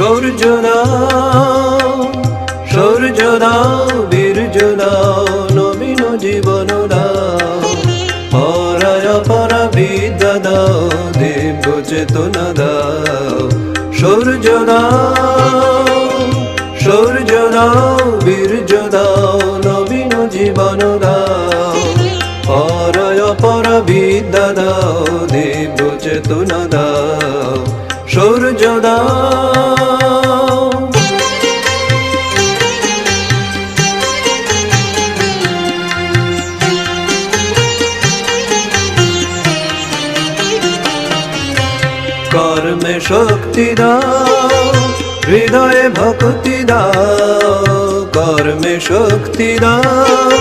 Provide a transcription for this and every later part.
সূর্য দাও সূর্য দাও বীর্য দাও নবীন জীবন দাও পরায় পরা বিদ্যা দাও দিব্য চেতনা দাও সূর্য দাও সূর্য দাও বীর্য দাও নবীন জীবন দাও পরায় পরা বিদ্যা দাও দিব্য চেতনা দাও সূর্য দাও শক্তি দাও, হৃদয়ে ভক্তি দাও, কর্মে শক্তি দাও,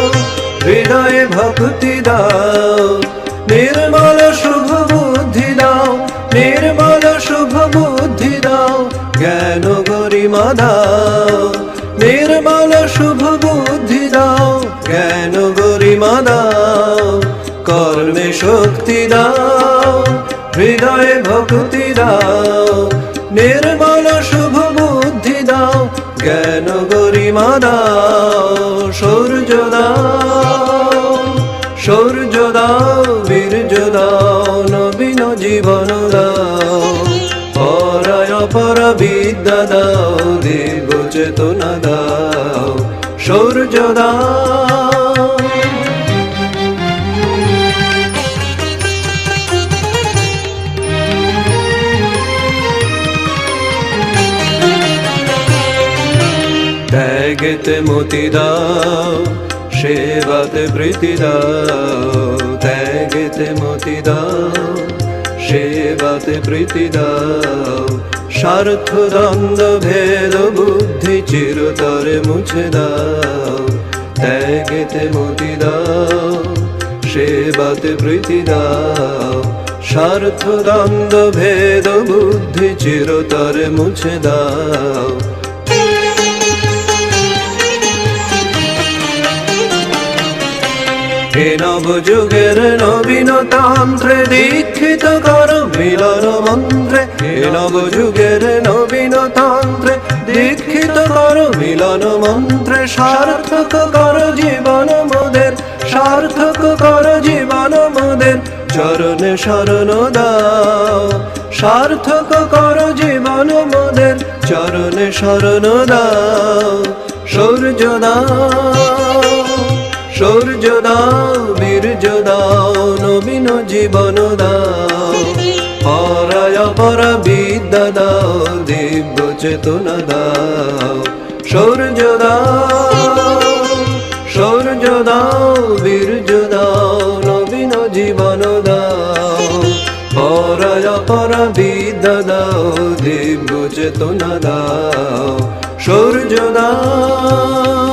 হৃদয়ে ভক্তি দাও, নির্মল শুভ বুদ্ধি দাও, নির্মল শুভ বুদ্ধি দাও, জ্ঞান গরিমা দাও, নির্মল শুভ বুদ্ধি দাও, জ্ঞান গরিমা দাও, কর্মে শক্তি দাও হৃদয়ে ভক্তি দাও, নির্মল শুভ বুদ্ধি দাও, জ্ঞান গরিমা দাও, সূর্য দাও সূর্য দাও, বীর্য দাও, নবীন জীবন দাও, পরায় পর বিদ্যা দাও দেব চেতনা দাও, সূর্য দাও। ত্যাগেতে মতি দাও, সেবাতে প্রীতি দাও, ত্যাগেতে মতি দাও, সেবাতে প্রীতি দাও। স্বার্থ দ্বন্দ্ব, ভেদ, বুদ্ধি চিরতরে মুছে দাও, ত্যাগেতে মতি দাও, সেবাতে প্রীতি দাও। স্বার্থ দ্বন্দ্ব, ভেদ, বুদ্ধি চিরতরে মুছে দাও। হে নবযুগের নবীন তন্ত্রে দীক্ষিত কর মিলন মন্ত্রে। হে নবযুগের নবীন তন্ত্রে দীক্ষিত কর মিলন মন্ত্রে। সার্থক কর জীবন মোদের, সার্থক কর জীবন মোদের। চরণে শরণ দাও, সার্থক কর জীবন মোদের। চরণে শরণ দাও, সূর্য দাও। সূর্য দাও বীর্য দাও নবীন জীবন দাও পরায় পর বিদ্যা দাও দিব্য চেতনা দাও সূর্য দাও সূর্য দাও বীর্য দাও নবীন জীবন দাও পরায় পর বিদ্যা দাও দিব্য চেতনা দাও সূর্য দাও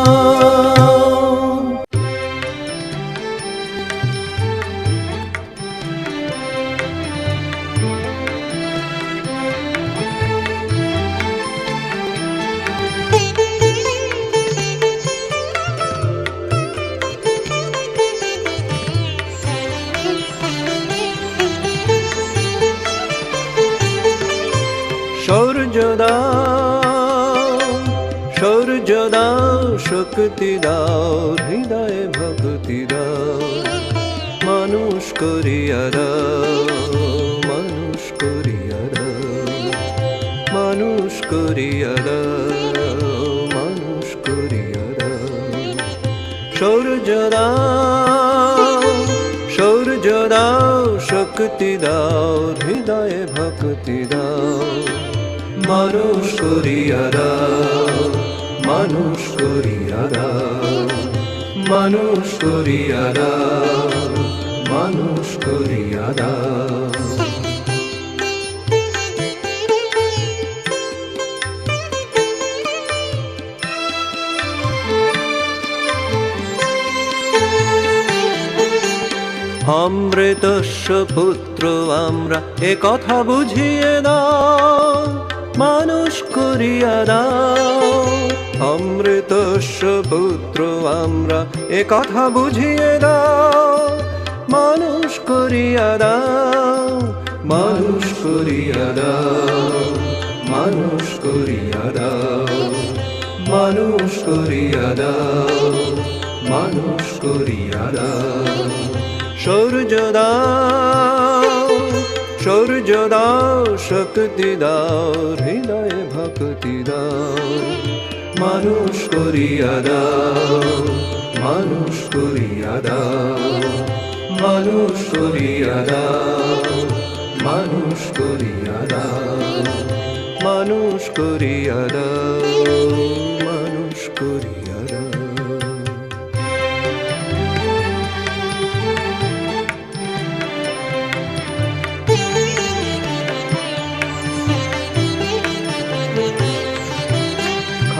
দাও সূর্য দাও শক্তি দাও হৃদয়ে ভক্তি দাও মানুষ করিয়া দাও মানুষ করিয়া দাও মানুষ করিয়া দাও মানুষ করিয়া দাও সূর্য দাও সূর্য দাও শক্তি দাও হৃদয়ে ভক্তি দাও মানুষ করিয়া দাও, মানুষ করিয়া দাও, মানুষ করিয়া দাও, মানুষ করিয়া দাও। অমৃতস্য পুত্র, আমরা এ কথা বুঝিয়ে দাও। মানুষ করিয়া দাও। অমৃতস্য পুত্র, আমরা এ কথা বুঝিয়ে দাও। মানুষ করিয়া দাও, মানুষ করিয়া দাও, মানুষ করিয়া দাও, মানুষ করিয়া দাও, মানুষ করিয়া দাও। সূর্য দাও। সূর্য দাও শক্তি দাও হৃদয় ভক্তি দাও মানুষ করিয়া দাও, মানুষ করিয়া দাও, মানুষ করিয়া দাও, মানুষ করিয়া দাও, মানুষ করিয়া দাও।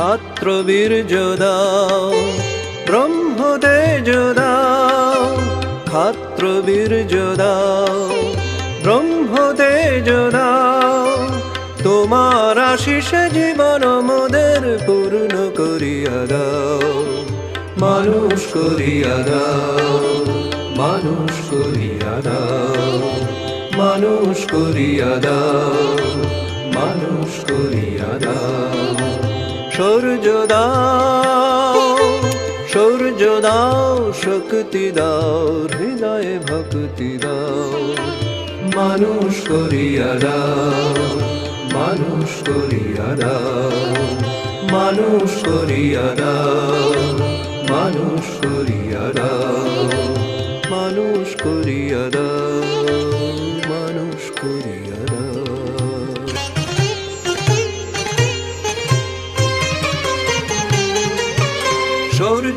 খাত্র বীর্য দাও ব্রহ্ম তেজ দাও খাত্র বীর্য দাও ব্রহ্ম তোমার আশিস জীবন মোদের পূর্ণ করিয়া দাও, মানুষ করিয়া দাও, মানুষ করিয়া দাও, মানুষ করিয়া দাও, মানুষ করিয়া দাও। সূর্য দাও সূর্য দাও শক্তি দাও হৃদয়ে ভক্তি দাও মানুষ করিয়া দাও, মানুষ করিয়া দাও, মানুষ করিয়া দাও, মানুষ করিয়া দাও, মানুষ করিয়া দাও, মানুষ করিয়া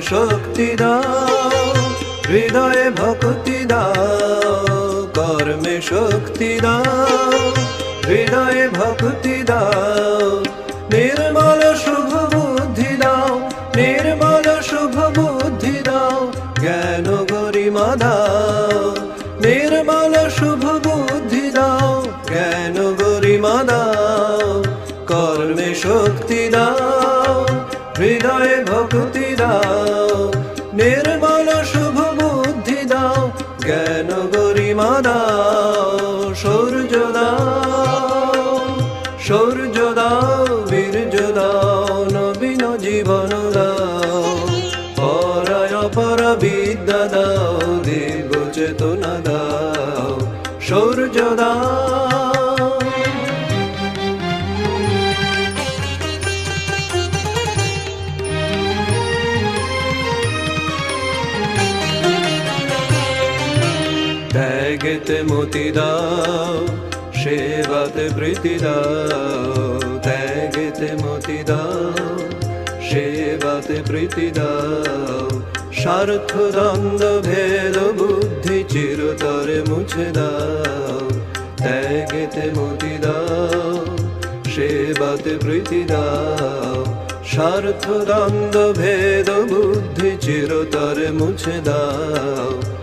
শক্তি দাও হৃদয়ে ভক্তি দাও কর্মে শক্তি দাও হৃদয়ে ভক্তি দাও। হৃদয়ে ভক্তি দাও, নির্মল শুভ বুদ্ধি দাও, জ্ঞান গরিমা দাও, সূর্য দাও সূর্য দাও, বীর্য দাও, নবীন জীবন দাও, পরায় পর বিদ্যা দাও, দেব চেতনা দাও, সূর্য দাও। ত্যাগেতে মতি দাও, সেবাতে প্রীতি দাও ত্যাগেতে মতি দাও, সেবাতে প্রীতি দাও। স্বার্থ দ্বন্দ্ব, ভেদ বুদ্ধি চিরতরে মুছে দাও ত্যাগেতে মতি দাও, সেবাতে প্রীতি দাও। স্বার্থ দ্বন্দ্ব, ভেদ বুদ্ধি চিরতরে মুছে দাও